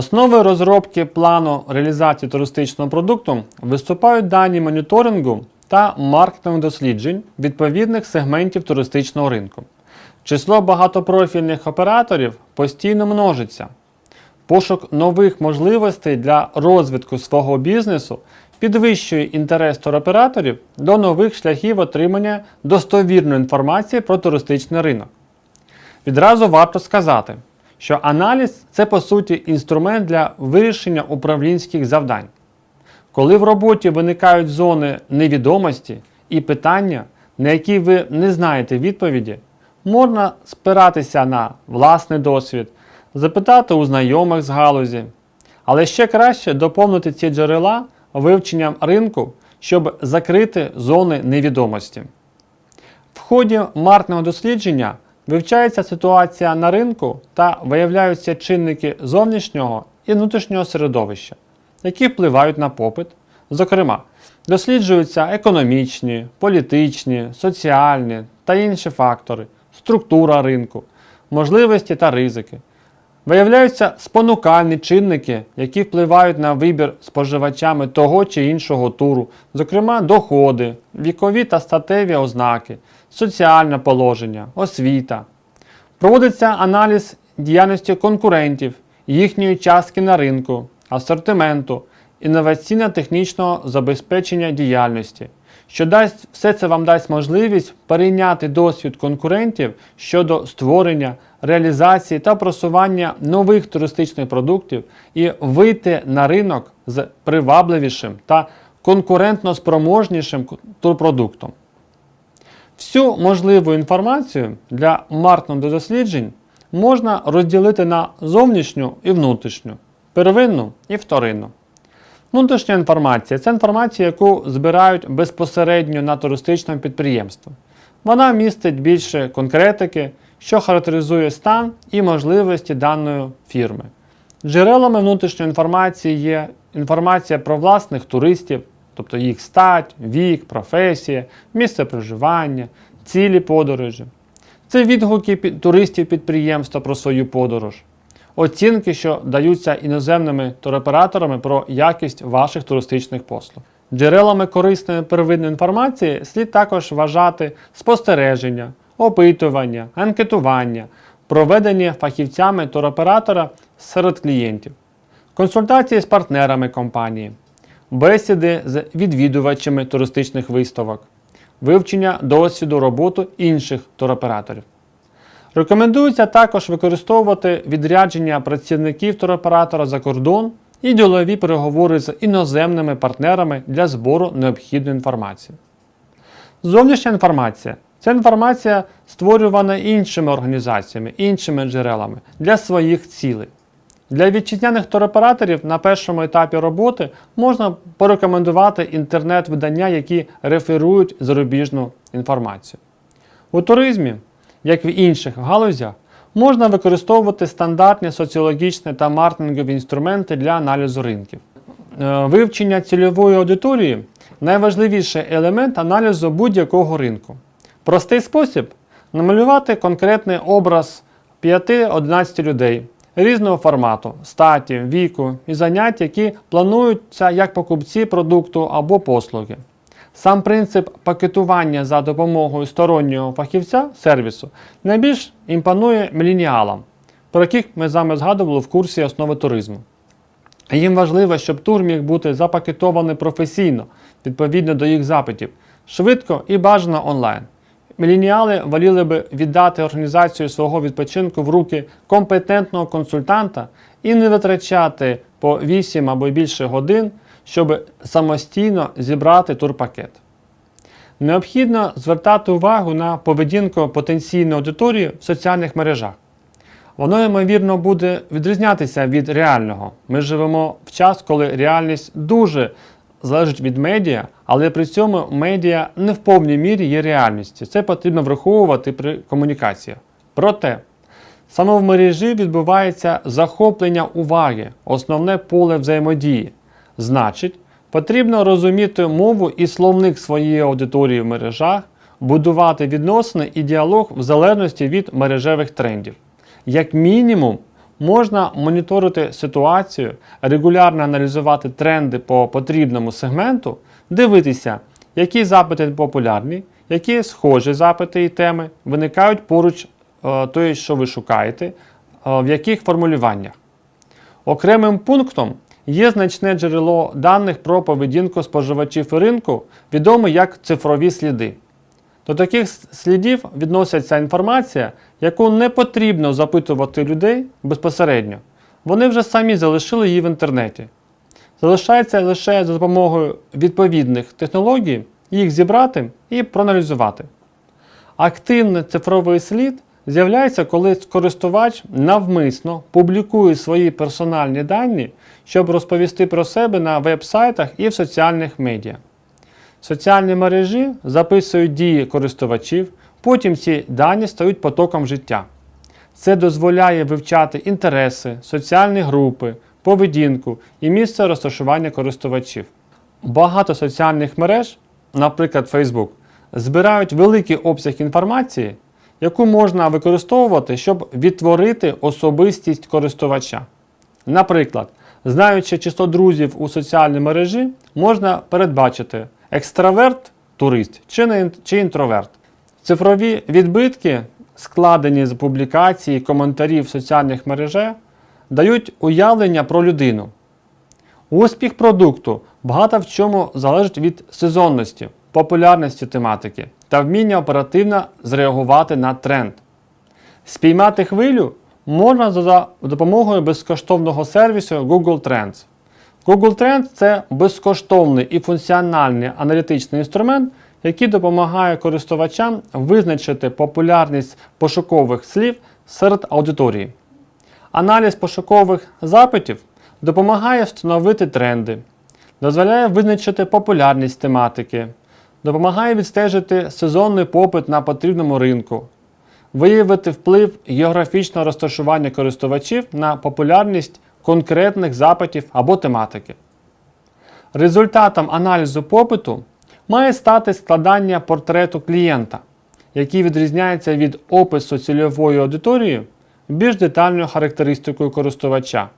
Основою розробки плану реалізації туристичного продукту виступають дані моніторингу та маркетинг досліджень відповідних сегментів туристичного ринку. Число багатопрофільних операторів постійно множиться. Пошук нових можливостей для розвитку свого бізнесу підвищує інтерес туроператорів до нових шляхів отримання достовірної інформації про туристичний ринок. Відразу варто сказати, що аналіз це по суті інструмент для вирішення управлінських завдань. Коли в роботі виникають зони невідомості і питання, на які ви не знаєте відповіді, можна спиратися на власний досвід, запитати у знайомих з галузі. Але ще краще доповнити ці джерела вивченням ринку, щоб закрити зони невідомості. В ході маркетингового дослідження вивчається ситуація на ринку та виявляються чинники зовнішнього і внутрішнього середовища, які впливають на попит. Зокрема, досліджуються економічні, політичні, соціальні та інші фактори, структура ринку, можливості та ризики. Виявляються спонукальні чинники, які впливають на вибір споживачами того чи іншого туру, зокрема доходи, вікові та статеві ознаки, соціальне положення, освіта. Проводиться аналіз діяльності конкурентів, їхньої частки на ринку, асортименту, інноваційно-технічного забезпечення діяльності, що дасть все це вам дасть можливість перейняти досвід конкурентів щодо створення, реалізації та просування нових туристичних продуктів і вийти на ринок з привабливішим та конкурентно спроможнішим турпродуктом. Всю можливу інформацію для маркетингу досліджень можна розділити на зовнішню і внутрішню, первинну і вторинну. Внутрішня інформація це інформація, яку збирають безпосередньо на туристичному підприємстві. Вона містить більше конкретики, що характеризує стан і можливості даної фірми. Джерелами внутрішньої інформації є інформація про власних туристів, тобто їх стать, вік, професія, місце проживання, цілі подорожі. Це відгуки туристів підприємства про свою подорож, оцінки, що даються іноземними туроператорами про якість ваших туристичних послуг. Джерелами корисної первинної інформації слід також вважати спостереження, опитування, анкетування, проведені фахівцями туроператора серед клієнтів, консультації з партнерами компанії, бесіди з відвідувачами туристичних виставок, вивчення досвіду роботи інших туроператорів. Рекомендується також використовувати відрядження працівників туроператора за кордон і ділові переговори з іноземними партнерами для збору необхідної інформації. Зовнішня інформація це інформація, створювана іншими організаціями, іншими джерелами для своїх цілей. Для вітчизняних туроператорів на першому етапі роботи можна порекомендувати інтернет-видання, які реферують зарубіжну інформацію. У туризмі, як в інших галузях, можна використовувати стандартні соціологічні та маркетингові інструменти для аналізу ринків. Е, Вивчення цільової аудиторії найважливіший елемент аналізу будь-якого ринку. Простий спосіб намалювати конкретний образ 5-11 людей різного формату, статі, віку і занять, які плануються як покупці продукту або послуги. Сам принцип пакетування за допомогою стороннього фахівця сервісу найбільш імпонує міленіалам, про яких ми з вами згадували в курсі основи туризму. Їм важливо, щоб тур міг бути запакетований професійно, відповідно до їх запитів, швидко і бажано онлайн. Міленіали воліли би віддати організацію свого відпочинку в руки компетентного консультанта і не витрачати по 8 або більше годин, щоб самостійно зібрати турпакет. Необхідно звертати увагу на поведінку потенційної аудиторії в соціальних мережах. Воно, ймовірно, буде відрізнятися від реального. Ми живемо в час, коли реальність дуже залежить від медіа, але при цьому медіа не в повній мірі є реальністю. Це потрібно враховувати при комунікаціях. Проте, саме в мережі відбувається захоплення уваги, основне поле взаємодії. Значить, потрібно розуміти мову і словник своєї аудиторії в мережах, будувати відносини і діалог в залежності від мережевих трендів. Як мінімум, можна моніторити ситуацію, регулярно аналізувати тренди по потрібному сегменту, дивитися, які запити популярні, які схожі запити і теми виникають поруч е, тої, що ви шукаєте, е, в яких формулюваннях. Окремим пунктом є значне джерело даних про поведінку споживачів і ринку, відоме як цифрові сліди. До таких слідів відноситься інформація, яку не потрібно запитувати людей безпосередньо. Вони вже самі залишили її в інтернеті. Залишається лише за допомогою відповідних технологій їх зібрати і проаналізувати. Активний цифровий слід з'являється, коли користувач навмисно публікує свої персональні дані, щоб розповісти про себе на веб-сайтах і в соціальних медіа. Соціальні мережі записують дії користувачів, потім ці дані стають потоком життя. Це дозволяє вивчати інтереси, соціальні групи, поведінку і місце розташування користувачів. Багато соціальних мереж, наприклад Facebook, збирають великий обсяг інформації, яку можна використовувати, щоб відтворити особистість користувача. Наприклад, знаючи число друзів у соціальній мережі, можна передбачити екстраверт турист чи, інтроверт. Цифрові відбитки, складені з публікацій і коментарів в соціальних мережах, дають уявлення про людину. Успіх продукту багато в чому залежить від сезонності, популярності тематики та вміння оперативно зреагувати на тренд. Спіймати хвилю можна за допомогою безкоштовного сервісу Google Trends. Google Trends це безкоштовний і функціональний аналітичний інструмент, який допомагає користувачам визначити популярність пошукових слів серед аудиторії. Аналіз пошукових запитів допомагає встановити тренди, дозволяє визначити популярність тематики, допомагає відстежити сезонний попит на потрібному ринку, виявити вплив географічного розташування користувачів на популярність конкретних запитів або тематики. Результатом аналізу попиту має стати складання портрету клієнта, який відрізняється від опису цільової аудиторії більш детальною характеристикою користувача,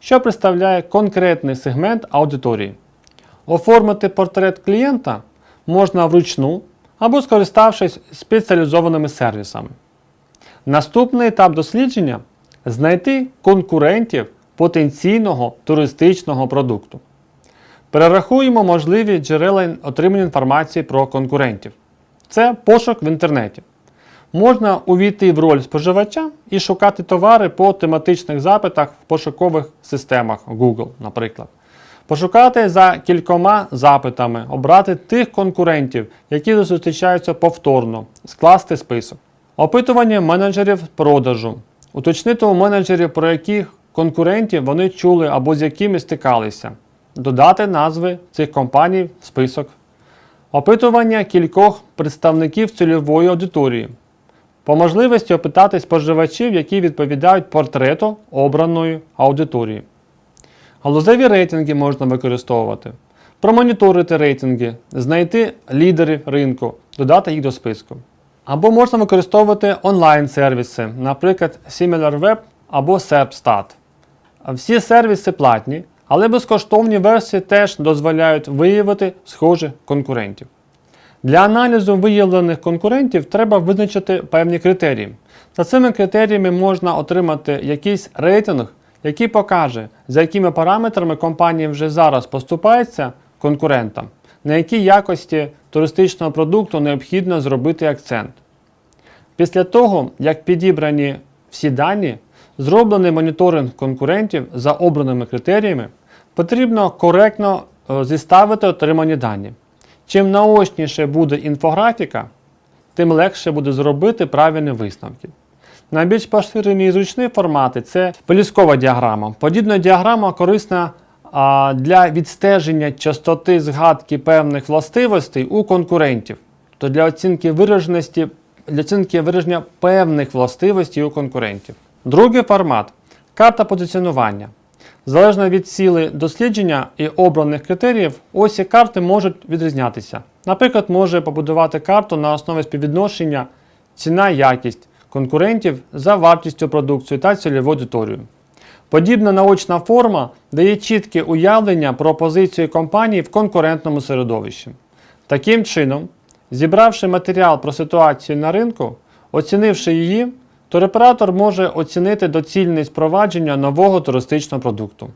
що представляє конкретний сегмент аудиторії. Оформити портрет клієнта можна вручну або скориставшись спеціалізованими сервісами. Наступний етап дослідження знайти конкурентів потенційного туристичного продукту. Перерахуємо можливі джерела отримання інформації про конкурентів. Це пошук в інтернеті. Можна увійти в роль споживача і шукати товари по тематичних запитах в пошукових системах Google, наприклад. Пошукати за кількома запитами, обрати тих конкурентів, які зустрічаються повторно, скласти список. Опитування менеджерів продажу. Уточнити у менеджерів, про яких конкурентів вони чули або з якими стикалися. Додати назви цих компаній в список. Опитування кількох представників цільової аудиторії. По можливості опитати споживачів, які відповідають портрету обраної аудиторії. Галузеві рейтинги можна використовувати. Промоніторити рейтинги, знайти лідерів ринку, додати їх до списку. Або можна використовувати онлайн-сервіси, наприклад, SimilarWeb або SERPstat. Всі сервіси платні, але безкоштовні версії теж дозволяють виявити схожих конкурентів. Для аналізу виявлених конкурентів треба визначити певні критерії. За цими критеріями можна отримати якийсь рейтинг, який покаже, за якими параметрами компанії вже зараз поступаються конкурентам, на якій якості туристичного продукту необхідно зробити акцент. Після того, як підібрані всі дані, зроблений моніторинг конкурентів за обраними критеріями, потрібно коректно е, зіставити отримані дані. Чим наочніше буде інфографіка, тим легше буде зробити правильні висновки. Найбільш поширені і зручні формати це поліскова діаграма. Подібна діаграма корисна для відстеження частоти згадки певних властивостей у конкурентів, то для оцінки вираженості, для оцінки вираження певних властивостей у конкурентів. Другий формат карта позиціонування. Залежно від сили дослідження і обраних критеріїв, осі карти можуть відрізнятися. Наприклад, може побудувати карту на основі співвідношення ціна-якість конкурентів за вартістю продукції та цільовою аудиторією. Подібна наочна форма дає чітке уявлення про позицію компанії в конкурентному середовищі. Таким чином, зібравши матеріал про ситуацію на ринку, оцінивши її, туроператор може оцінити доцільність провадження нового туристичного продукту.